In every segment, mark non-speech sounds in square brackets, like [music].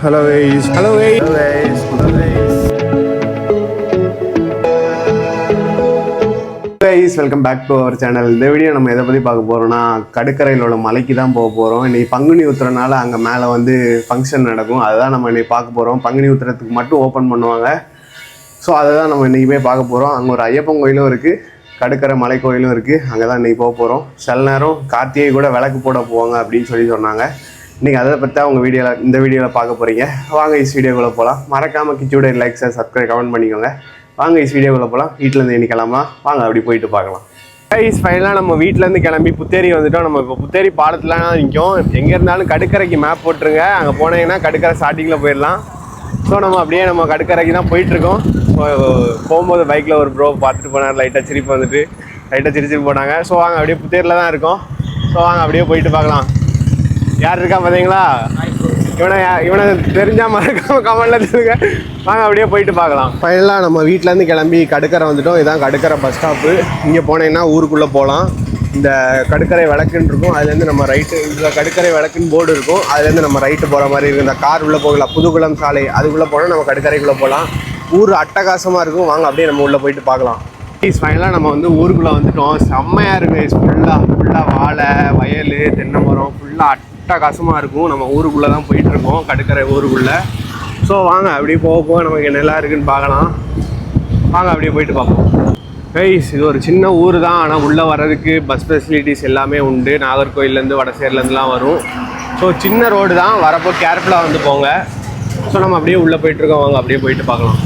Hello guys hello guys guys guys welcome back to our channel இந்த video நம்ம எதை பற்றி பார்க்க போகிறோம்னா கடற்கரையில் உள்ள மலைக்கு தான் போக போகிறோம் இன்னைக்கு பங்குனி உத்திரனால அங்கே மேலே வந்து ஃபங்க்ஷன் நடக்கும். அதுதான் நம்ம இன்னைக்கு பார்க்க போகிறோம் பங்குனி உத்திரத்துக்கு மட்டும் ஓப்பன் பண்ணுவாங்க. ஸோ அதை தான் நம்ம இன்றைக்கி போய் பார்க்க போகிறோம் அங்கே ஒரு ஐயப்பன் கோயிலும் இருக்குது கடுக்கரை மலை கோயிலும் இருக்குது அங்கே தான் இன்றைக்கி போக போகிறோம் சில நேரம் கார்த்திகை கூட விளக்கு போட போவாங்க அப்படின்னு சொல்லி சொன்னாங்க. இன்றைக்கி அதை பற்றி தான் உங்கள் வீடியோவில் இந்த வீடியோவில் பார்க்க போகிறீங்க வாங்க இஸ் வீடியோக்குள்ளே போகலாம் மறக்காமல் கிச்சோட லைக் சார் சப்ஸ்கிரைப் கமெண்ட் பண்ணிக்கோங்க. வாங்க இஸ் வீடியோக்குள்ளே போகலாம் வீட்டிலேருந்து இன்னைக்கு கிளம்பலாம் வாங்க அப்படி போயிட்டு பார்க்கலாம். கைஸ் ஃபைனலாக நம்ம வீட்டிலேருந்து கிளம்பி புத்தேரி வந்துட்டோம். நம்ம இப்போ புத்தேரி பாலத்தில் நிற்கும் எங்கே இருந்தாலும் கடுக்கரைக்கு மேப் போட்டுருங்க. அங்கே போனீங்கன்னா கடுக்கரை ஸ்டார்டிங்கில் போயிடலாம். ஸோ நம்ம அப்படியே நம்ம கடுக்கரைக்கு தான் போயிட்டுருக்கோம். போகும்போது பைக்கில் ஒரு ப்ரோ பார்த்துட்டு போனார். லைட்டாக சிரிப்பு வந்துட்டு லைட்டாக சிரிச்சிட்டு போனாங்க. ஸோ வாங்க அப்படியே புத்தேரில் தான் இருக்கோம். ஸோ வாங்க அப்படியே போயிட்டு பார்க்கலாம். யார் இருக்கா பார்த்தீங்களா? இவனை இவனை தெரிஞ்சா மறக்காம கமெண்ட்ல தெரியுங்க வாங்க அப்படியே போயிட்டு பார்க்கலாம். ஃபைனலாக நம்ம வீட்டிலேருந்து கிளம்பி கடுக்கரை வந்துட்டோம். இதான் கடுக்கரை பஸ் ஸ்டாப்பு இங்கே போனீங்கன்னா ஊருக்குள்ளே போகலாம் இந்த கடுக்கரை விளக்குன்னு இருக்கும். அதுலேருந்து நம்ம ரைட்டு இந்த கடுக்கரை விளக்குன்னு போர்டு இருக்கும். அதுலேருந்து நம்ம ரைட்டு போகிற மாதிரி இருக்கும். இந்த கார் உள்ளே போகலாம். புதுக்குளம் சாலை அதுக்குள்ளே போனால் நம்ம கடுக்கரைக்குள்ளே போகலாம் ஊர் அட்டகாசமாக இருக்கும். வாங்க அப்படியே நம்ம உள்ளே போயிட்டு பார்க்கலாம். ப்ளீஸ் ஃபைனலாக நம்ம வந்து ஊருக்குள்ளே வந்துட்டோம். செம்மையாக இருக்குது ஃபுல்லாக ஃபுல்லாக வாழை வயல் தென்னை மரம் ஃபுல்லாக அட்டகாசமாக இருக்கும். நம்ம ஊருக்குள்ளே தான் போயிட்டுருக்கோம். கடுக்கரை ஊருக்குள்ளே. ஸோ வாங்க அப்படியே போக போக நமக்கு என்னெல்லாம் இருக்குன்னு பார்க்கலாம். வாங்க அப்படியே போயிட்டு பார்ப்போம். கைஸ் இது ஒரு சின்ன ஊர் தான் ஆனால் உள்ளே வர்றதுக்கு பஸ் ஃபெசிலிட்டிஸ் எல்லாமே உண்டு. நாகர்கோயிலேருந்து வடசேர்லேருந்துலாம் வரும். ஸோ சின்ன ரோடு தான். வரப்போ கேர்ஃபுல்லாக வந்து போங்க. ஸோ நம்ம அப்படியே உள்ளே போயிட்டுருக்கோம். வாங்க அப்படியே போயிட்டு பார்க்கலாம்.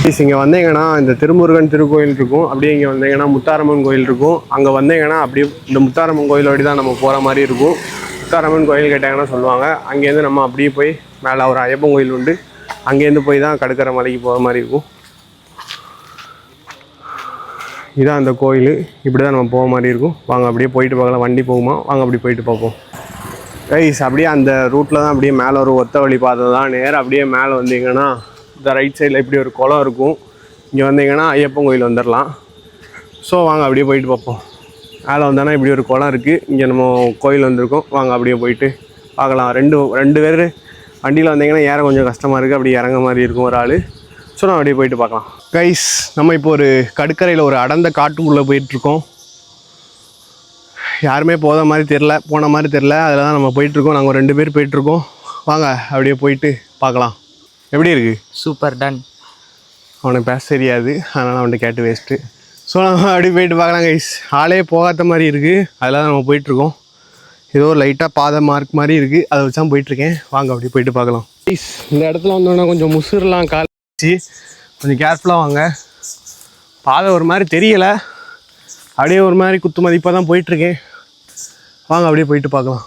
ப்ளீஸ் இங்கே வந்தீங்கன்னா இந்த திருமுருகன் திருக்கோயில் இருக்கும். அப்படியே இங்கே வந்தீங்கன்னா முத்தாரம்மன் கோயில் இருக்கும். அங்கே வந்தீங்கன்னா அப்படியே இந்த முத்தாரம்மன் கோயில் வழி தான் நம்ம போகிற மாதிரி இருக்கும். முத்தாரம்மன் கோயில் கேட்டாங்கன்னா சொல்லுவாங்க. அங்கேருந்து நம்ம அப்படியே போய் மேலே ஒரு ஐயப்பன் கோயில் உண்டு. அங்கேருந்து போய் தான் கடுக்கிற மலைக்கு போகிற மாதிரி இருக்கும். இதான் அந்த கோயில். இப்படி தான் நம்ம போக மாதிரி இருக்கும். வாங்க அப்படியே போயிட்டு பார்க்கலாம். வண்டி போகுமா? வாங்க அப்படி போயிட்டு பார்ப்போம். ரைஸ் அப்படியே அந்த ரூட்டில் தான் அப்படியே மேலே ஒரு ஒத்த வழி பாதை தான். நேராக அப்படியே மேலே வந்தீங்கன்னா இந்த ரைட் சைடில் இப்படி ஒரு குளம் இருக்கும். இங்கே வந்தீங்கன்னா ஐயப்பன் கோயில் வந்துடலாம் ஸோ வாங்க அப்படியே போயிட்டு பார்ப்போம். மேலே வந்தோன்னா இப்படி ஒரு குளம் இருக்குது இங்கே நம்ம கோயில் வந்திருக்கோம். வாங்க அப்படியே போயிட்டு பார்க்கலாம். ரெண்டு ரெண்டு பேர் வண்டியில் வந்தீங்கன்னா ஏற கொஞ்சம் கஷ்டமாக இருக்குது அப்படி இறங்க மாதிரி இருக்கும் ஒரு ஆள். ஸோ நான் அப்படியே போயிட்டு பார்க்கலாம். கைஸ் நம்ம இப்போ ஒரு கடுக்கரையில் ஒரு அடர்ந்த காட்டுக்குள்ளே போயிட்டுருக்கோம். யாருமே போத மாதிரி தெரில போன மாதிரி தெரில அதில் தான் நம்ம போயிட்டுருக்கோம். நாங்கள் ரெண்டு பேர் போயிட்டுருக்கோம். வாங்க அப்படியே போயிட்டு பார்க்கலாம். எப்படி இருக்குது சூப்பர் டன் அவனுக்கு பேச தெரியாது. அதனால் அவன்கிட்ட கேட்டு வேஸ்ட்டு ஸோ நம்ம அப்படி போயிட்டு பார்க்கலாம் கைஸ் ஆளே போகாத மாதிரி இருக்குது அதில் தான் நம்ம போயிட்டுருக்கோம். ஏதோ லைட்டாக பாதை மார்க் மாதிரி இருக்குது அதை வச்சு தான் போயிட்டுருக்கேன். வாங்க அப்படியே போயிட்டு பார்க்கலாம். கைஸ் இந்த இடத்துல வந்தோன்னா கொஞ்சம் முசுர்லாம் கால் கொஞ்சம் கேர்ஃபுல்லாக வாங்க. பாதை ஒரு மாதிரி தெரியலை. அப்படியே ஒரு மாதிரி குத்து மதிப்பாக தான் போயிட்டுருக்கேன். வாங்க அப்படியே போயிட்டு பார்க்கலாம்.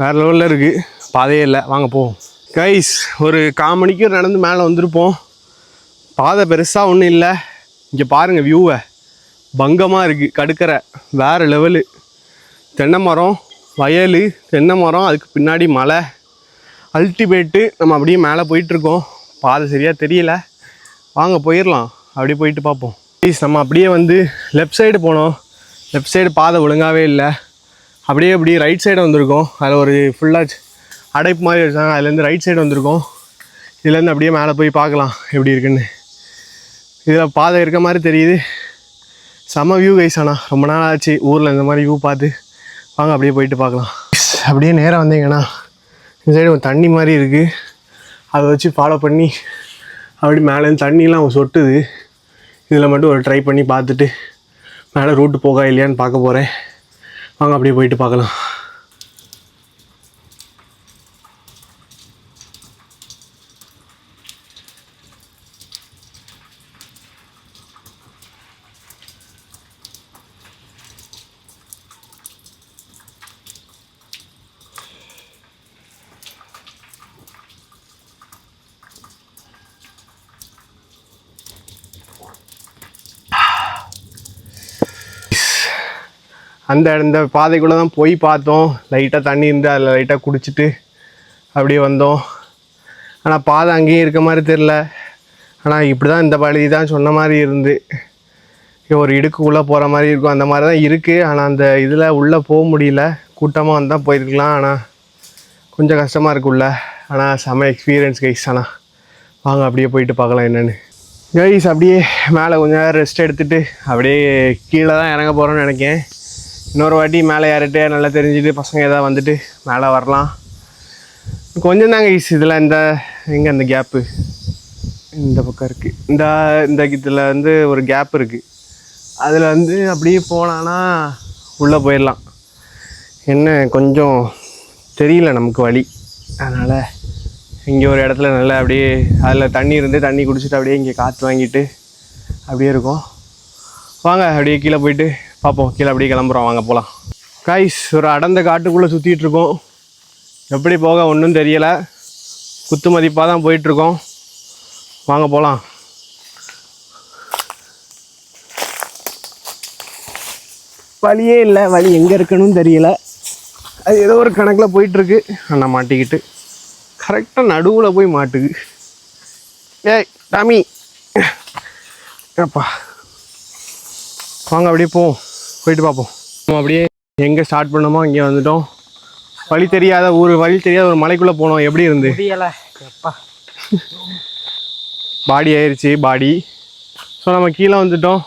வேறு லெவலில் இருக்குது பாதையே இல்லை. வாங்க போவோம். கைஸ் ஒரு கால் மணிக்கு நடந்து மேலே வந்திருப்போம். பாதை பெருசாக ஒன்றும் இல்லை. இங்கே பாருங்கள் வியூவை பங்கமாக இருக்குது கடுக்கரை. வேறு லெவலு தென்னை மரம் வயல் தென்னை மரம் அதுக்கு பின்னாடி மலை. அல்டிமேட்டு நம்ம அப்படியே மேலே போயிட்டுருக்கோம். பாதை சரியாக தெரியல. வாங்க போயிடலாம் அப்படியே போயிட்டு பார்ப்போம். ப்ளீஸ் நம்ம அப்படியே வந்து லெஃப்ட் சைடு போனோம். லெஃப்ட் சைடு பாதை ஒழுங்காகவே இல்லை. அப்படியே அப்படியே ரைட் சைடு வந்திருக்கோம். அதில் ஒரு ஃபுல்லாக அடைப்பு மாதிரி வச்சாங்க அதுலேருந்து ரைட் சைடு வந்திருக்கோம். இதுலேருந்து அப்படியே மேலே போய் பார்க்கலாம் எப்படி இருக்குன்னு. இதில் பாதை இருக்க மாதிரி தெரியுது. செம வியூ கைஸ் ஆனால் ரொம்ப நாள் ஆச்சு. ஊரில் இந்த மாதிரி வியூ பார்த்து. வாங்க அப்படியே போயிட்டு பார்க்கலாம். அப்படியே நேராக வந்தீங்கன்னா இந்த சைடு ஒரு தண்ணி மாதிரி இருக்குது அதை வச்சு ஃபாலோ பண்ணி அப்படி மேலேருந்து தண்ணிலாம் சொட்டுது. இதில் மட்டும் ஒரு ட்ரை பண்ணி பார்த்துட்டு மேலே ரூட்டு போகா இல்லையான்னு பார்க்க போகிறேன் வாங்க அப்படியே போயிட்டு பார்க்கலாம். அந்த இந்த பாதைக்குள்ளே தான் போய் பார்த்தோம். லைட்டாக தண்ணி இருந்து அதில் லைட்டாக குடிச்சிட்டு அப்படியே வந்தோம். ஆனால் பாதை அங்கேயும் இருக்க மாதிரி தெரில ஆனால் இப்படி தான் இந்த வழி தான் சொன்ன மாதிரி இருந்து. ஒரு இடுக்குள்ளே போகிற மாதிரி இருக்கும். அந்த மாதிரி தான் இருக்குது ஆனால் அந்த இதில் உள்ளே போக முடியல. கூட்டமாக வந்தால் போயிருக்கலாம். ஆனால் கொஞ்சம் கஷ்டமாக இருக்குல்ல ஆனால் செம எக்ஸ்பீரியன்ஸ் கைஸ் ஆனால் வாங்க அப்படியே போயிட்டு பார்க்கலாம் என்னென்னு. கைஸ் அப்படியே மேலே கொஞ்சம் நேரம் ரெஸ்ட் எடுத்துகிட்டு அப்படியே கீழே தான் இறங்க போகிறோம்னு நினைக்கேன். இன்னொரு வாட்டி மேலே ஏறிட்டு நல்லா தெரிஞ்சுட்டு பசங்க ஏதாவது வந்துட்டு மேலே வரலாம். கொஞ்சம் தாங்க கைஸ் இதில் இந்த எங்கே அந்த கேப்பு இந்த பக்கம் இருக்குது இந்த இந்த இதில் வந்து ஒரு கேப் இருக்குது அதில் வந்து அப்படியே போனான்னா உள்ளே போயிடலாம். என்ன கொஞ்சம் தெரியல நமக்கு வழி. அதனால் இங்கே ஒரு இடத்துல நல்லா அப்படியே அதில் தண்ணி இருந்து தண்ணி குடிச்சிட்டு அப்படியே இங்கே காற்று வாங்கிட்டு அப்படியே இருக்கும். வாங்க அப்படியே கீழே போயிட்டு பார்ப்போம் கீழே அப்படியே கிளம்புறோம். வாங்க போகலாம் காய்ஸ் ஒரு அடர்ந்த காட்டுக்குள்ளே சுற்றிட்டு இருக்கோம். எப்படி போக ஒன்றும் தெரியலை. குத்து மதிப்பாக தான் போயிட்டுருக்கோம் வாங்க போகலாம் வழியே இல்லை. வழி எங்கே இருக்குன்னு தெரியல. அது ஏதோ ஒரு கணக்கில் போயிட்டுருக்கு நான் மாட்டிக்கிட்டு. கரெக்டாக நடுவில் போய் மாட்டுக்கு ஏய் டாமி அப்பா. வாங்க அப்படியே போவோம். போயிட்டு பார்ப்போம் நம்ம அப்படியே எங்கே ஸ்டார்ட் பண்ணோமோ இங்கே வந்துட்டோம். வழி தெரியாத ஊர் வழி தெரியாத ஒரு மலைக்குள்ளே போனோம். எப்படி இருந்து? பாடி ஆயிடுச்சு பாடி. ஸோ நம்ம கீழே வந்துட்டோம்.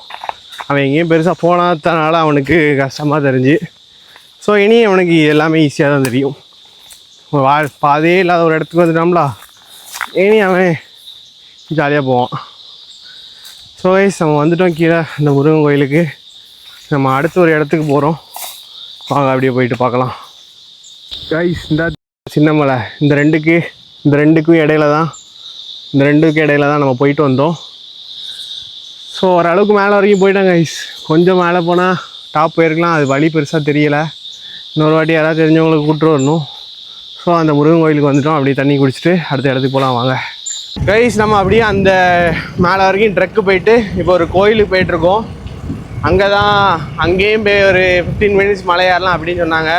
அவன் எங்கேயும் பெருசாக போனாதனால அவனுக்கு கஷ்டமாக தெரிஞ்சு. ஸோ இனி அவனுக்கு எல்லாமே ஈஸியாக தான் தெரியும். வா பாதையே இல்லாத ஒரு இடத்துக்கு வந்துட்டோம்ல. இனி அவன் ஜாலியாக போவான். ஸோ நம்ம வந்துட்டோம் கீழே இந்த முருகன் கோயிலுக்கு. நம்ம அடுத்த ஒரு இடத்துக்கு போகிறோம் வாங்க அப்படியே போயிட்டு பார்க்கலாம். கைஸ் இந்த சின்ன மலை இந்த ரெண்டுக்கு இந்த ரெண்டுக்கும் இடையில தான் இந்த ரெண்டுக்கு இடையில தான் நம்ம போயிட்டு வந்தோம். ஸோ ஓரளவுக்கு மேலே வரைக்கும் போயிட்டாங்க கைஸ் கொஞ்சம் மேலே போனால் டாப் போயிருக்கலாம். அது வழி பெருசாக தெரியலை. இன்னொரு வாட்டி யாராவது தெரிஞ்சவங்களுக்கு கூப்பிட்டு வரணும். ஸோ அந்த முருகன் கோயிலுக்கு வந்துட்டோம். அப்படியே தண்ணி குடிச்சிட்டு அடுத்த இடத்துக்கு போகலாம் வாங்க. கைஸ் நம்ம அப்படியே அந்த மேலே வரைக்கும் ட்ரக்கு போயிட்டு இப்போ ஒரு கோயிலுக்கு போயிட்டுருக்கோம் அங்கே தான் அங்கேயும் போய் ஒரு ஃபிஃப்டீன் மினிட்ஸ் மலை ஏறலாம் அப்படின்னு சொன்னாங்க.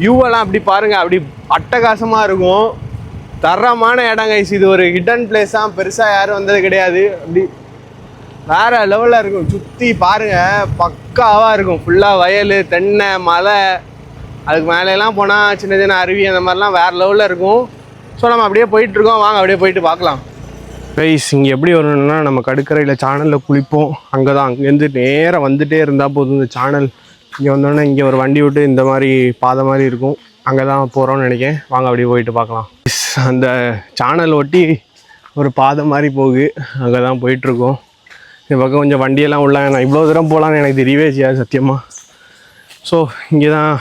வியூவெல்லாம் அப்படி பாருங்கள் அப்படி அட்டகாசமாக இருக்கும். தரமான இடம் கைஸ் இது ஒரு ஹிடன் பிளேஸ் தான் பெருசாக யாரும் வந்தது கிடையாது. அப்படி வேற லெவலில் இருக்கும். சுற்றி பாருங்கள் பக்காவாக இருக்கும். ஃபுல்லாக வயல் தென்னை மலை. அதுக்கு மேலெல்லாம் போனால் சின்ன சின்ன அருவி அந்த மாதிரிலாம் வேறு லெவலில் இருக்கும். ஸோ நம்ம அப்படியே போயிட்டுருக்கோம் வாங்க அப்படியே போயிட்டு பார்க்கலாம். ரைஸ் இங்கே எப்படி வரணும்னா நம்ம கடுக்கரையில் சேனலில் குளிப்போம். அங்கே தான் அங்கேருந்து நேராக வந்துகிட்டே இருந்தால் போதும் இந்த சேனல் இங்கே வந்தோடனே இங்கே ஒரு வண்டி விட்டு இந்த மாதிரி பாதை மாதிரி இருக்கும். அங்கே தான் போகிறோம்னு நினைக்கிறேன். வாங்க அப்படியே போயிட்டு பார்க்கலாம். அந்த சேனல் ஒட்டி ஒரு பாதை மாதிரி போகுது. அங்கே தான் போயிட்டுருக்கோம். இந்த பக்கம் கொஞ்சம் வண்டியெல்லாம் உள்ள நான் இவ்வளோ தூரம் போகலான்னு எனக்கு தெரியவே செய்யாது சத்தியமாக ஸோ இங்கே தான்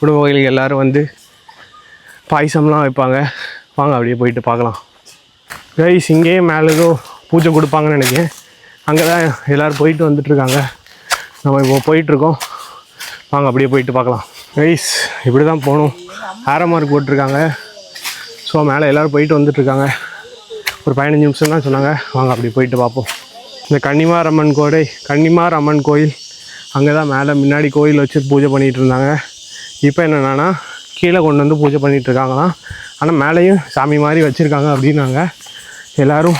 குடும்ப கோயிலுக்கு எல்லோரும் வந்து பாயசம்லாம் வைப்பாங்க. வாங்க அப்படியே போயிட்டு பார்க்கலாம். கைஸ் இங்கேயே மேலே ஏதோ பூஜை கொடுப்பாங்கன்னு நினைக்கிறேன். அங்கே தான் எல்லோரும் போயிட்டு வந்துட்டுருக்காங்க. நம்ம இப்போ போயிட்டுருக்கோம். வாங்க அப்படியே போயிட்டு பார்க்கலாம். கைஸ் இப்படி தான் போகணும். ஆரோ மார்க் போட்டிருக்காங்க. ஸோ மேலே எல்லோரும் போயிட்டு வந்துட்டுருக்காங்க. ஒரு பதினஞ்சு நிமிஷம் தான் சொன்னாங்க. வாங்க அப்படி போயிட்டு பார்ப்போம். இந்த கன்னிமார் அம்மன் கோடை கன்னிமார் அம்மன் கோயில் அங்கே தான் மேலே முன்னாடி கோயில் வச்சு பூஜை பண்ணிகிட்டு இருந்தாங்க. இப்போ என்னென்னா கீழே கொண்டு வந்து பூஜை பண்ணிகிட்ருக்காங்களாம் ஆனால் மேலேயும் சாமி மாதிரி வச்சுருக்காங்க அப்படின்னாங்க. எல்லோரும்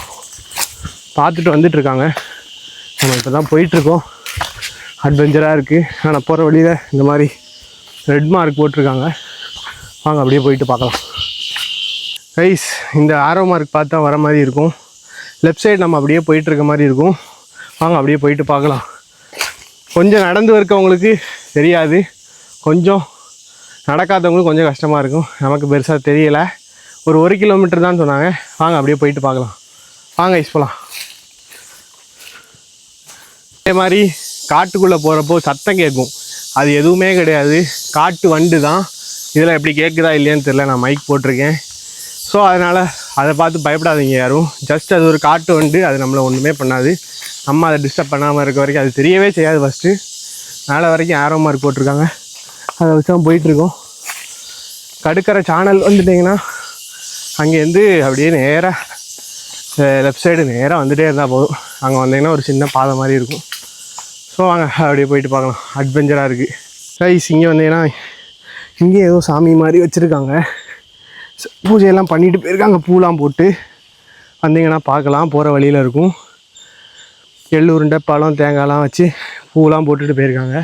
பார்த்துட்டு வந்துட்டுருக்காங்க. நம்ம இப்போ தான் போயிட்டுருக்கோம். அட்வென்ச்சராக இருக்குது ஆனால் போகிற வழியில் இந்த மாதிரி ரெட் மார்க் போட்டிருக்காங்க. வாங்க அப்படியே போயிட்டு பார்க்கலாம். ரைஸ் இந்த ஆரோ மார்க் பார்த்தா வர மாதிரி இருக்கும். லெஃப்ட் சைடு நம்ம அப்படியே போயிட்டு இருக்க மாதிரி இருக்கும். வாங்க அப்படியே போயிட்டு பார்க்கலாம். கொஞ்சம் நடந்து இருக்கவங்களுக்கு தெரியாது. கொஞ்சம் நடக்காதவங்களுக்கு கொஞ்சம் கஷ்டமாக இருக்கும். நமக்கு பெருசாக தெரியலை. ஒரு ஒரு கிலோமீட்டர் தான் சொன்னாங்க. வாங்க அப்படியே போயிட்டு பார்க்கலாம். வாங்க ஐஸ் போகலாம் அதே மாதிரி காட்டுக்குள்ளே போகிறப்போ சத்தம் கேட்கும். அது எதுவுமே கிடையாது. காட்டு வண்டு தான். இதில் எப்படி கேட்குதா இல்லையான்னு தெரில நான் மைக் போட்டிருக்கேன். ஸோ அதனால் அதை பார்த்து பயப்படாதீங்க யாரும். ஜஸ்ட் அது ஒரு காட்டு வண்டு. அது நம்மளை ஒன்றுமே பண்ணாது. நம்ம அதை டிஸ்டர்ப் பண்ணாமல் இருக்க வரைக்கும் அது தெரியவே செய்யாது ஃபஸ்ட்டு மேலே வரைக்கும் ஆரோ மார்க் போட்டிருக்காங்க. அதை வச்சு தான் போயிட்டுருக்கோம் கடுக்கரை சேனல் வந்துட்டிங்கன்னா அங்கேருந்து அப்படியே நேராக லெஃப்ட் சைடு நேராக வந்துகிட்டே இருந்தால் போதும். அங்கே வந்தீங்கன்னா ஒரு சின்ன பாதை மாதிரி இருக்கும். ஸோ வாங்க அப்படியே போயிட்டு பார்க்கலாம். அட்வென்ச்சராக இருக்குது ரைஸ் இங்கே வந்தீங்கன்னா இங்கே ஏதோ சாமி மாதிரி வச்சுருக்காங்க. பூஜையெல்லாம் பண்ணிட்டு போயிருக்காங்க. பூலாம் போட்டு வந்தீங்கன்னா பார்க்கலாம். போகிற வழியில் இருக்கும். எள்ளு உருண்டை பழம் தேங்காய்லாம் வச்சு பூலாம் போட்டுட்டு போயிருக்காங்க.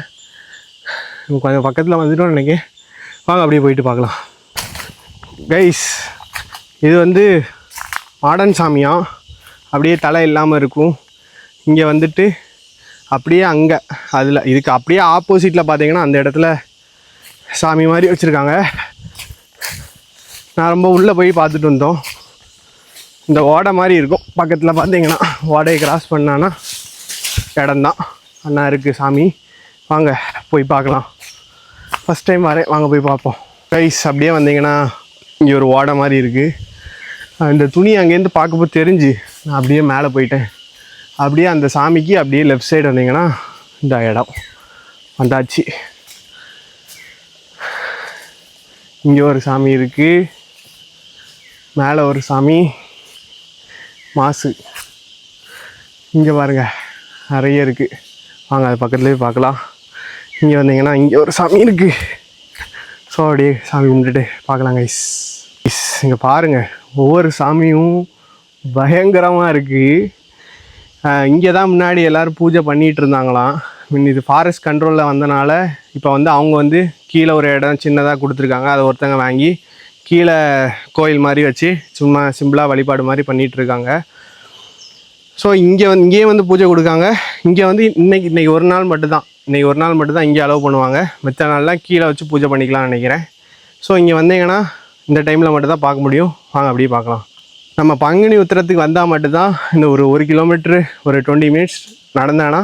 கொஞ்சம் பக்கத்தில் வந்துட்டோம் நினைக்கிறேன். வாங்க அப்படியே போயிட்டு பார்க்கலாம். கைஸ் இது வந்து மாடன் சாமியாம் அப்படியே தலை இல்லாமல் இருக்கும். இங்கே வந்துட்டு அப்படியே அங்கே அதில் இதுக்கு அப்படியே ஆப்போசிட்டில் பார்த்தீங்கன்னா அந்த இடத்துல சாமி மாதிரி வச்சுருக்காங்க. நான் ரொம்ப உள்ளே போய் பார்த்துட்டு வந்தோம். இந்த ஓடை மாதிரி இருக்கும். பக்கத்தில் பார்த்தீங்கன்னா ஓடையை கிராஸ் பண்ணான்னா இடம்தான். அண்ணா இருக்குது சாமி. வாங்க போய் பார்க்கலாம். ஃபஸ்ட் டைம் வரேன். வாங்க போய் பார்ப்போம். கைஸ் அப்படியே வந்தீங்கன்னா இங்கே ஒரு ஓடை மாதிரி இருக்குது இந்த துணி அங்கேருந்து பார்க்கும்போது தெரிஞ்சு நான் அப்படியே மேலே போயிட்டேன். அப்படியே அந்த சாமிக்கு அப்படியே லெஃப்ட் சைடு வந்தீங்கன்னா இந்த இடம் வந்தாச்சு. இங்கே ஒரு சாமி இருக்குது மேலே ஒரு சாமி மாசு. இங்கே பாருங்க நிறைய இருக்குது வாங்க அது பக்கத்துலேயே பார்க்கலாம். இங்கே வந்தீங்கன்னா இங்கே ஒரு சாமி இருக்குது ஸோ அப்படியே சாமி கும்பிட்டுட்டு பார்க்கலாம் கைஸ் கைஸ் இங்கே பாருங்கள் ஒவ்வொரு சாமியும் பயங்கரமாக இருக்குது இங்கே தான் முன்னாடி எல்லோரும் பூஜை பண்ணிகிட்டு இருந்தாங்களாம். இது ஃபாரஸ்ட் கண்ட்ரோலில் வந்தனால இப்போ வந்து அவங்க வந்து கீழே ஒரு இடம் சின்னதாக கொடுத்துருக்காங்க. அதை ஒருத்தங்க வாங்கி கீழே கோயில் மாதிரி வச்சு சும்மா சிம்பிளாக வழிபாடு மாதிரி பண்ணிகிட்ருக்காங்க ஸோ இங்கே வந்து இங்கேயே வந்து பூஜை கொடுக்காங்க. இங்கே வந்து இன்னைக்கு இன்றைக்கி ஒரு நாள் மட்டும்தான். இன்றைக்கி ஒரு நாள் மட்டும்தான் இங்கே அலோவ் பண்ணுவாங்க. மித்த நாள்லாம் கீழே வச்சு பூஜை பண்ணிக்கலாம்னு நினைக்கிறேன். ஸோ இங்கே வந்தீங்கன்னா இந்த டைமில் மட்டும்தான் பார்க்க முடியும். வாங்க அப்படியே பார்க்கலாம். நம்ம பங்குனி உத்திரத்துக்கு வந்தால் மட்டும்தான் இந்த ஒரு ஒரு கிலோமீட்ரு ஒரு டுவெண்ட்டி மினிட்ஸ் நடந்தானா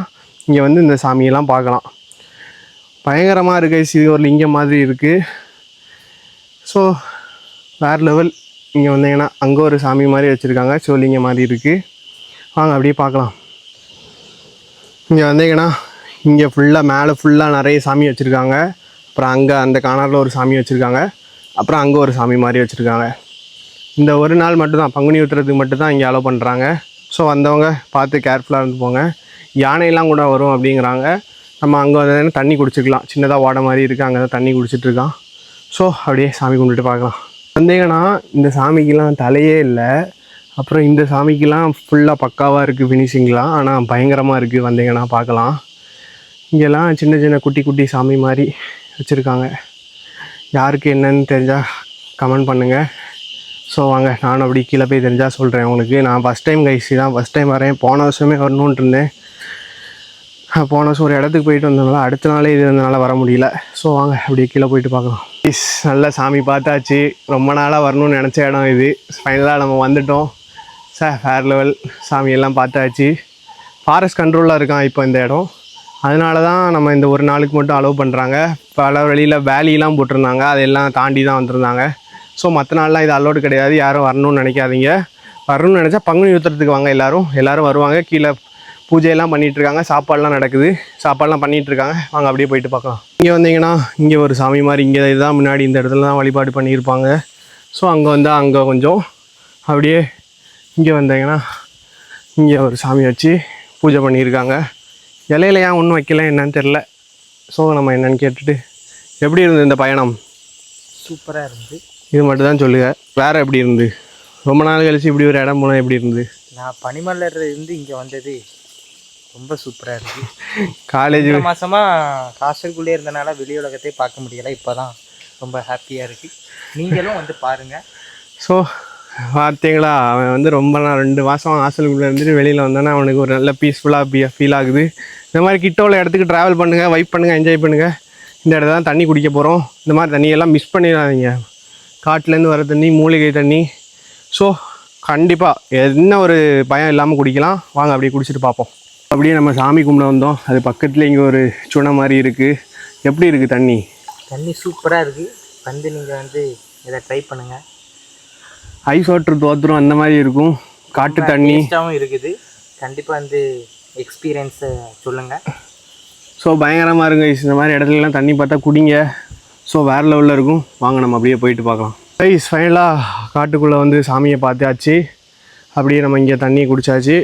இங்கே வந்து இந்த சாமியெல்லாம் பார்க்கலாம். பயங்கரமாக இருக்கு இது ஒரு லிங்கம் மாதிரி இருக்குது ஸோ வேறு லெவல் இங்கே வந்தீங்கன்னா அங்கே ஒரு சாமி மாதிரி வச்சுருக்காங்க. சிவலிங்கம் மாதிரி இருக்குது வாங்க அப்படியே பார்க்கலாம். இங்கே வந்தீங்கன்னா இங்கே ஃபுல்லாக மேலே ஃபுல்லாக நிறைய சாமி வச்சுருக்காங்க. அப்புறம் அங்கே அந்த காணாரில் ஒரு சாமி வச்சுருக்காங்க. அப்புறம் அங்கே ஒரு சாமி மாதிரி வச்சுருக்காங்க. இந்த ஒரு நாள் மட்டும்தான் பங்குனி ஊற்றுறதுக்கு மட்டும்தான் இங்கே அலோவ் பண்ணுறாங்க ஸோ வந்தவங்க பார்த்து கேர்ஃபுல்லாக இருந்து போங்க. யானையெல்லாம் கூட வரும் அப்படிங்கிறாங்க. நம்ம அங்கே வந்து தண்ணி குடிச்சிக்கலாம். சின்னதாக ஓட மாதிரி இருக்குது அங்கே தான் தண்ணி குடிச்சிட்ருக்கான் ஸோ அப்படியே சாமி கும்பிட்டுட்டு பார்க்கலாம். வந்தீங்கன்னா இந்த சாமிக்கெலாம் தலையே இல்லை. அப்புறம் இந்த சாமிக்கெலாம் ஃபுல்லாக பக்காவாக இருக்குது ஃபினிஷிங்லாம் ஆனால் பயங்கரமாக இருக்குது வந்தீங்கன்னா பார்க்கலாம். இங்கெல்லாம் சின்ன சின்ன குட்டி குட்டி சாமி மாதிரி வச்சுருக்காங்க. யாருக்கு என்னன்னு தெரிஞ்சால் கமெண்ட் பண்ணுங்கள் ஸோ வாங்க நானும் அப்படி கீழே போய் தெரிஞ்சால் சொல்கிறேன் உங்களுக்கு. நான் ஃபஸ்ட் டைம் கைசி தான் ஃபஸ்ட் டைம் வரேன். போன வருஷமே வரணுன்ட்டு இருந்தேன். போன வருஷம் ஒரு இடத்துக்கு போயிட்டு வந்ததுனால அடுத்த நாளே இது இருந்தனால வர முடியல. ஸோ வாங்க அப்படியே கீழே போயிட்டு பார்க்கலாம். ப்ளீஸ் நல்ல சாமி பார்த்தாச்சு. ரொம்ப நாளாக வரணும்னு நினச்ச இடம் இது. ஃபைனலாக நம்ம வந்துட்டோம். சார் ஃபேர் லெவல் சாமியெல்லாம் பார்த்தாச்சு. ஃபாரஸ்ட் கண்ட்ரோலாக இருக்கான் இப்போ இந்த இடம். அதனால தான் நம்ம இந்த ஒரு நாளுக்கு மட்டும் அலோவ் பண்ணுறாங்க பல வழியில் வேலியெலாம் போட்டிருந்தாங்க. அதெல்லாம் தாண்டி தான் வந்திருந்தாங்க. ஸோ மற்ற நாள்லாம் இது அலோடு கிடையாது. யாரும் வரணும்னு நினைக்காதீங்க. வரணும்னு நினச்சா பங்குனி உத்திரத்துக்கு வாங்க எல்லாரும். எல்லோரும் வருவாங்க. கீழே பூஜையெல்லாம் பண்ணிகிட்ருக்காங்க இருக்காங்க நடக்குது. சாப்பாடெலாம் பண்ணிகிட்ருக்காங்க வாங்க அப்படியே போயிட்டு பார்க்கலாம். இங்கே வந்தீங்கன்னா இங்கே ஒரு சாமி மாதிரி இங்கே இதுதான் முன்னாடி இந்த இடத்துல தான் வழிபாடு பண்ணியிருப்பாங்க. ஸோ அங்கே வந்தால் அங்கே கொஞ்சம் அப்படியே இங்கே வந்தீங்கன்னா இங்கே ஒரு சாமி வச்சு பூஜை பண்ணியிருக்காங்க. இலையில ஏன் ஒன்றும் வைக்கல? என்னன்னு தெரில ஸோ நம்ம என்னன்னு கேட்டுட்டு எப்படி இருந்தது இந்த பயணம்? சூப்பராக இருந்தது. இது மட்டும் தான் சொல்லுங்க. வேறு எப்படி இருந்து? ரொம்ப நாள் கழிச்சு இப்படி ஒரு இடம் போனால் எப்படி இருந்து? நான் பனிமலர்ல இருந்து இங்கே வந்தது ரொம்ப சூப்பராக இருக்கு [laughs] காலேஜ். மாசமா ஹாஸ்டலுக்குள்ளே இருந்தனால வெளி உலகத்தை பார்க்க முடியல. இப்போதான் ரொம்ப ஹாப்பியாக இருக்கு. நீங்களும் வந்து பாருங்க. ஸோ பார்த்தீங்களா அவன் வந்து ரொம்ப நாள் ரெண்டு மாதம் ஹாஸ்டலுக்குள்ளே இருந்துட்டு வெளியில் வந்தானே அவனுக்கு ஒரு நல்ல பீஸ்ஃபுல்லாக ஃபீல் ஆகுது. இந்த மாதிரி கிட்ட உள்ள இடத்துக்கு ட்ராவல் பண்ணுங்கள் வைப் பண்ணுங்கள் என்ஜாய் பண்ணுங்கள் இந்த இடத்துல தான் தண்ணி குடிக்க போகிறோம் இந்த மாதிரி தண்ணியெல்லாம் மிஸ் பண்ணிடாதீங்க. காட்டிலேருந்து வர தண்ணி மூலிகை தண்ணி. ஸோ கண்டிப்பாக என்ன ஒரு பயம் இல்லாமல் குடிக்கலாம். வாங்க அப்படியே குடிச்சிட்டு பார்ப்போம். அப்படியே நம்ம சாமி கும்பிட வந்தோம். அது பக்கத்தில் இங்கே ஒரு சுனை மாதிரி இருக்குது எப்படி இருக்குது தண்ணி? தண்ணி சூப்பராக இருக்குது வந்து நீங்கள் வந்து இதை ட்ரை பண்ணுங்கள் ஐஸ் வாட்டர் தோத்துரும் அந்த மாதிரி இருக்கும். காட்டு தண்ணி. இருக்குது. கண்டிப்பாக வந்து எக்ஸ்பீரியன்ஸை சொல்லுங்கள் ஸோ பயங்கரமாக இருங்க இந்த மாதிரி இடத்துலலாம் தண்ணி பார்த்தா குடிங்க. ஸோ வேறு லெவலில் இருக்கும். வாங்க நம்ம அப்படியே போயிட்டு பார்க்கலாம். கைஸ் ஃபைனலாக காட்டுக்குள்ளே வந்து சாமியை பார்த்தாச்சு. அப்படியே நம்ம இங்கே தண்ணி குடிச்சாச்சு.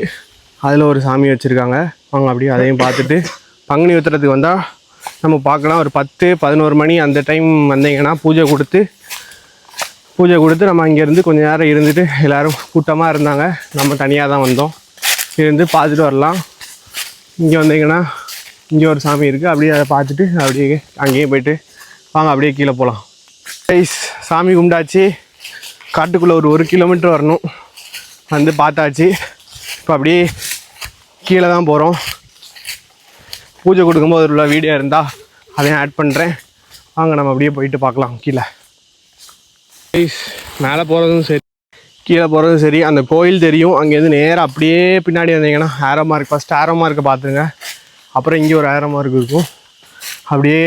அதில் ஒரு சாமி வச்சுருக்காங்க. வாங்க அப்படியே அதையும் பார்த்துட்டு பங்குனி உத்திரத்துக்கு வந்தால் நம்ம பார்க்கலாம். ஒரு பத்து பதினோரு மணி அந்த டைம் வந்தீங்கன்னா பூஜை கொடுத்து பூஜை கொடுத்து நம்ம இங்கேருந்து கொஞ்சம் நேரம் இருந்துட்டு எல்லோரும் கூட்டமாக இருந்தாங்க. நம்ம தனியாக தான் வந்தோம். இருந்து பார்த்துட்டு வரலாம். இங்கே வந்தீங்கன்னா இங்கே ஒரு சாமி இருக்குது அப்படியே அதை பார்த்துட்டு அப்படியே அங்கேயே போயிட்டு வாங்க அப்படியே கீழே போகலாம் ஐஸ் சாமி கும்பிட்டாச்சு. காட்டுக்குள்ளே ஒரு ஒரு கிலோமீட்டர் வரணும். வந்து பார்த்தாச்சு. இப்போ அப்படியே கீழே தான் போகிறோம் பூஜை கொடுக்கும்போது உள்ள வீடியோ இருந்தால் அதையும் ஆட் பண்ணுறேன் வாங்க நம்ம அப்படியே போயிட்டு பார்க்கலாம் கீழே. மேலே போகிறதும் சரி. கீழே போகிறதும் சரி. அந்த கோயில் தெரியும். அங்கேருந்து நேராக அப்படியே பின்னாடி வந்தீங்கன்னா ஆரோ மார்க் ஃபஸ்ட் ஆரோ மார்க்கை பார்த்துருங்க. அப்புறம் இங்கே ஒரு ஆரோ மார்க் இருக்கும். அப்படியே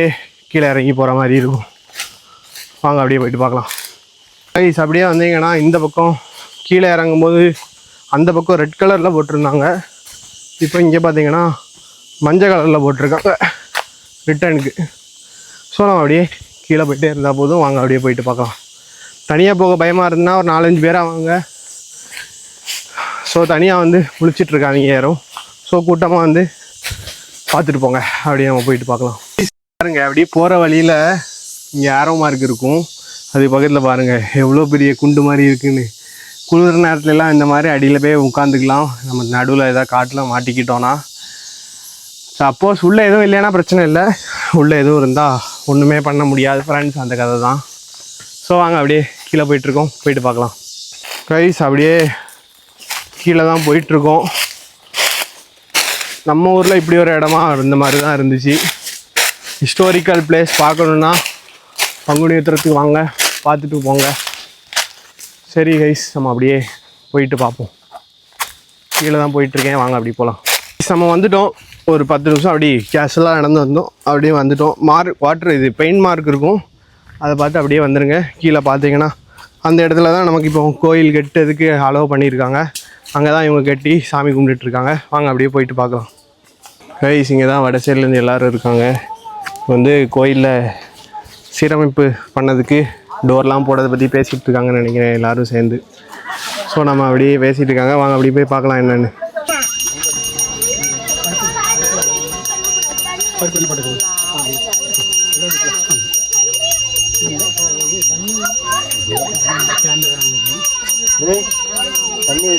கீழே இறங்கி போகிற மாதிரி இருக்கும். வாங்க அப்படியே போயிட்டு பார்க்கலாம். ஐஸ் அப்படியே வந்தீங்கன்னா இந்த பக்கம் கீழே இறங்கும்போது அந்த பக்கம் ரெட் கலரில் போட்டிருந்தாங்க. இப்போ இங்கே பார்த்தீங்கன்னா மஞ்சள் கலரில் போட்டிருக்காங்க. ரிட்டர்னுக்கு ஸோ நம்ம அப்படியே கீழே போயிட்டே இருந்தால் போதும். வாங்க அப்படியே போயிட்டு பார்க்கலாம். தனியாக போக பயமாக இருந்ததுன்னா ஒரு நாலஞ்சு பேராக வாங்க. ஸோ தனியாக வந்து குளிச்சிட்ருக்காங்க யாரும் ஸோ கூட்டமாக வந்து பார்த்துட்டு போங்க. அப்படியே நம்ம போயிட்டு பார்க்கலாம் பாருங்க அப்படியே போகிற வழியில் இங்கே ஆரோ மார்க் இருக்கும். அது பக்கத்தில் பாருங்கள் எவ்வளோ பெரிய குண்டு மாதிரி இருக்குன்னு. குளிர் நேரத்துலலாம் இந்த மாதிரி அடியில் போய் உட்காந்துக்கலாம். நம்ம நடுவில் எதாவது காட்டில் மாட்டிக்கிட்டோன்னா சப்போஸ் உள்ளே எதுவும் இல்லைன்னா பிரச்சனை இல்லை. உள்ளே எதுவும் இருந்தால் ஒன்றுமே பண்ண முடியாது ஃப்ரெண்ட்ஸ் அந்த கதை தான் ஸோ வாங்க அப்படியே கீழே போயிட்டுருக்கோம். போயிட்டு பார்க்கலாம். கைஸ் அப்படியே கீழே தான் போயிட்டுருக்கோம். நம்ம ஊரில் இப்படி ஒரு இடமா இருந்த மாதிரி தான் இருந்துச்சு. ஹிஸ்டாரிக்கல் பிளேஸ் பார்க்கணுன்னா பங்குனி உத்திரத்துக்கு வாங்க பார்த்துட்டு போங்க. சரி கைஸ் நம்ம அப்படியே போயிட்டு பார்ப்போம். கீழே தான் போயிட்டுருக்கேன். வாங்க அப்படி போகலாம் நம்ம வந்துட்டோம். ஒரு பத்து நிமிஷம் அப்படி கேஷுவலாக நடந்து வந்தோம். அப்படியே வந்துட்டோம். மார்க் வாட்டர் இது பெயிண்ட் மார்க் இருக்கும். அதை பார்த்து அப்படியே வந்துடுங்க கீழே பார்த்தீங்கன்னா அந்த இடத்துல தான் நமக்கு இப்போ கோயில் கெட்டதுக்கு அலோவ் பண்ணியிருக்காங்க. அங்கே தான் இவங்க கட்டி சாமி கும்பிட்டுட்ருக்காங்க வாங்க அப்படியே போயிட்டு பார்க்கலாம். கைஸ் இங்கே தான் வட சைட்லேருந்து எல்லோரும் இருக்காங்க. வந்து கோயிலில் சீரமைப்பு பண்ணதுக்கு டோர்லாம் போடுறதை பற்றி பேசிகிட்டு இருக்காங்கன்னு நினைக்கிறேன் எல்லாரும் சேர்ந்து. ஸோ நம்ம அப்படியே பேசிகிட்டு இருக்காங்க. வாங்க அப்படியே போய் பார்க்கலாம் என்னென்னு.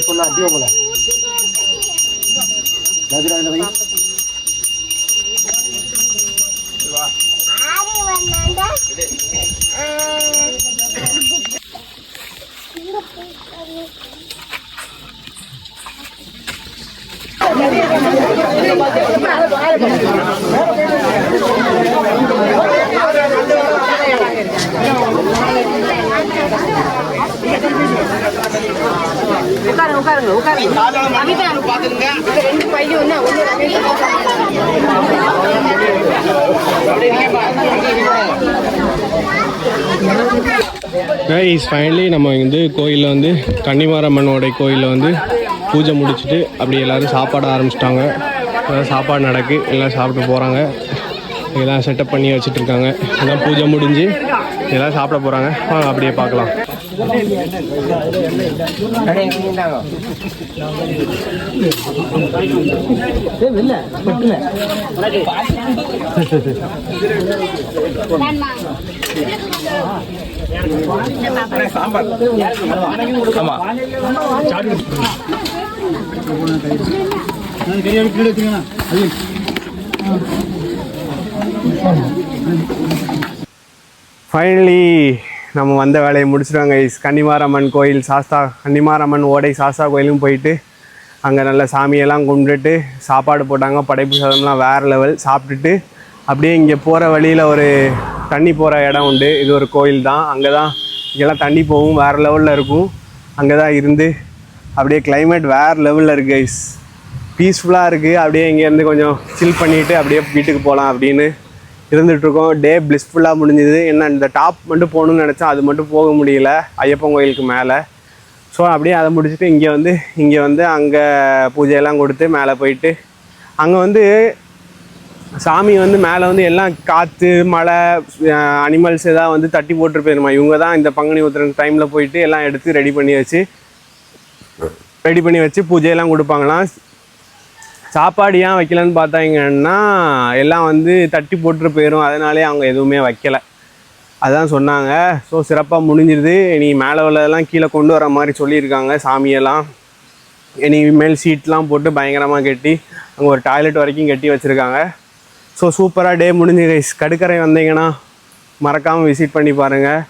தண்ணி ஃபுல்லாக அடியும் போல நதிராவில் போய் உட்காருங்க உட்காருங்க உட்காருங்க. அமிதா இந்த ரெண்டு பையன் ஒன்று ஒன்று ரமேஷ் கைஸ் ஃபைனலி நம்ம வந்து கோயிலில் வந்து கன்னிமாரம்மனோட கோயிலில் வந்து பூஜை முடிச்சுட்டு அப்படி எல்லோரும் சாப்பாட ஆரம்பிச்சிட்டாங்க. அதான் சாப்பாடு நடக்கு எல்லாம் சாப்பிட்டு போகிறாங்க எல்லாம் செட்டப் பண்ணி வச்சுட்டு இருக்காங்க. எல்லாம் பூஜை முடிஞ்சு இதெல்லாம் சாப்பிட போகிறாங்க வாங்க அப்படியே பார்க்கலாம். சாம்பார். ஆமா. பெரிய ஃபைனலி நம்ம வந்த வேலையை முடிச்சிடுவாங்க கைஸ் கன்னிமாரம்மன் கோயில் சாஸ்தா கன்னிமாரம்மன் ஓடை சாஸ்தா கோயிலும் போயிட்டு அங்கே நல்ல சாமியெல்லாம் கும்பிட்டுட்டு சாப்பாடு போட்டாங்க படைப்பு சாதம்லாம் வேறு லெவல் சாப்பிட்டுட்டு அப்படியே இங்கே போகிற வழியில் ஒரு தண்ணி போகிற இடம் உண்டு. இது ஒரு கோயில் தான். அங்கே தான் இங்கெல்லாம் தண்ணி போகும் வேறு லெவலில் இருக்கும். அங்கே தான் இருந்து அப்படியே கிளைமேட் வேறு லெவலில் இருக்குது கைஸ் பீஸ்ஃபுல்லாக இருக்குது அப்படியே இங்கேருந்து கொஞ்சம் சில் பண்ணிவிட்டு அப்படியே வீட்டுக்கு போகலாம் அப்படின்னு இருந்துகிட்ருக்கோம் டே பிளிஸ்ஃபுல்லாக முடிஞ்சுது. என்ன இந்த டாப் மட்டும் போகணும்னு நினச்சா அது மட்டும் போக முடியல. ஐயப்பன் கோயிலுக்கு மேலே. ஸோ அப்படியே அதை முடிச்சுட்டு இங்கே வந்து இங்கே வந்து அங்கே பூஜையெல்லாம் கொடுத்து மேலே போயிட்டு அங்கே வந்து சாமி வந்து மேலே வந்து எல்லாம் காற்று மழை அனிமல்ஸ் எதாவது வந்து தட்டி போட்டு இவங்க தான் இந்த பங்குனி உத்திரன் டைமில் போயிட்டு எல்லாம் எடுத்து ரெடி பண்ணி வச்சு ரெடி பண்ணி வச்சு பூஜையெல்லாம் கொடுப்பாங்களாம். சாப்பாடு ஏன் வைக்கலன்னு பார்த்தாங்கன்னா எல்லாம் வந்து தட்டி போட்டு போயிடும் அதனாலே அவங்க எதுவுமே வைக்கல. அதான் சொன்னாங்க. ஸோ சிறப்பாக முடிஞ்சிருது. இனி மேலே உள்ளதெல்லாம் கீழே கொண்டு வர மாதிரி சொல்லியிருக்காங்க சாமியெல்லாம். இனிமேல் சீட்லாம் போட்டு பயங்கரமாக கட்டி அங்கே ஒரு டாய்லெட் வரைக்கும் கட்டி வச்சுருக்காங்க. ஸோ சூப்பராக டே முடிஞ்சு கைஸ் கடுக்கரை வந்தீங்கன்னா மறக்காமல் விசிட் பண்ணி பாருங்கள்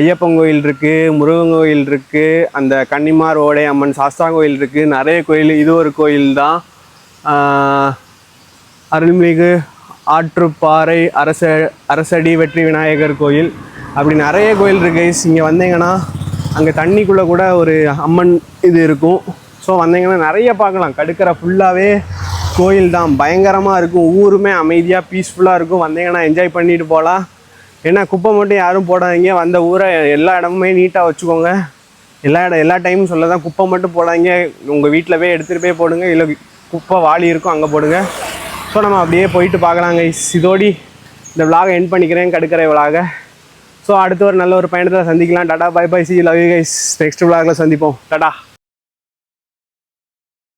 ஐயப்பன் கோயில் இருக்குது முருகன் கோயில் இருக்குது அந்த கன்னிமார் ஓடை அம்மன் சாஸ்தா கோயில் இருக்குது நிறைய கோயில். இது ஒரு கோயில் தான் அருள்மிகு ஆற்றுப்பாறை அரச அரசடி வெற்றி விநாயகர் கோயில். அப்படி நிறைய கோயில் இருக்கு. இங்கே வந்தீங்கன்னா அங்கே தண்ணிக்குள்ளே கூட ஒரு அம்மன் இது இருக்கும். ஸோ வந்தீங்கன்னா நிறைய பார்க்கலாம். கடுக்கரை ஃபுல்லாகவே கோயில் தான். பயங்கரமாக இருக்கும். ஊருமே அமைதியாக பீஸ்ஃபுல்லாக இருக்கும். வந்தீங்கன்னா என்ஜாய் பண்ணிட்டு போகலாம் ஏன்னா குப்பை மட்டும் யாரும் போடாதீங்க. வந்த ஊரை எல்லா இடமுமே நீட்டாக வச்சுக்கோங்க. எல்லா இடம் எல்லா டைமும் சொல்ல தான் குப்பை மட்டும் போடாதீங்க. உங்கள் வீட்டில் போய் எடுத்துகிட்டு போய் போடுங்க. இல்லை குப்பை வாளி இருக்கும் அங்கே போடுங்க. ஸோ நம்ம அப்படியே போயிட்டு பார்க்கலாங்க இதோடி இந்த விலாகை என் பண்ணிக்கிறேன் கடுக்கிற விலாக ஸோ அடுத்து ஒரு நல்ல ஒரு பயணத்தில் சந்திக்கலாம். Tata bye bye see love you guys next விலாகில் சந்திப்போம். டாடா.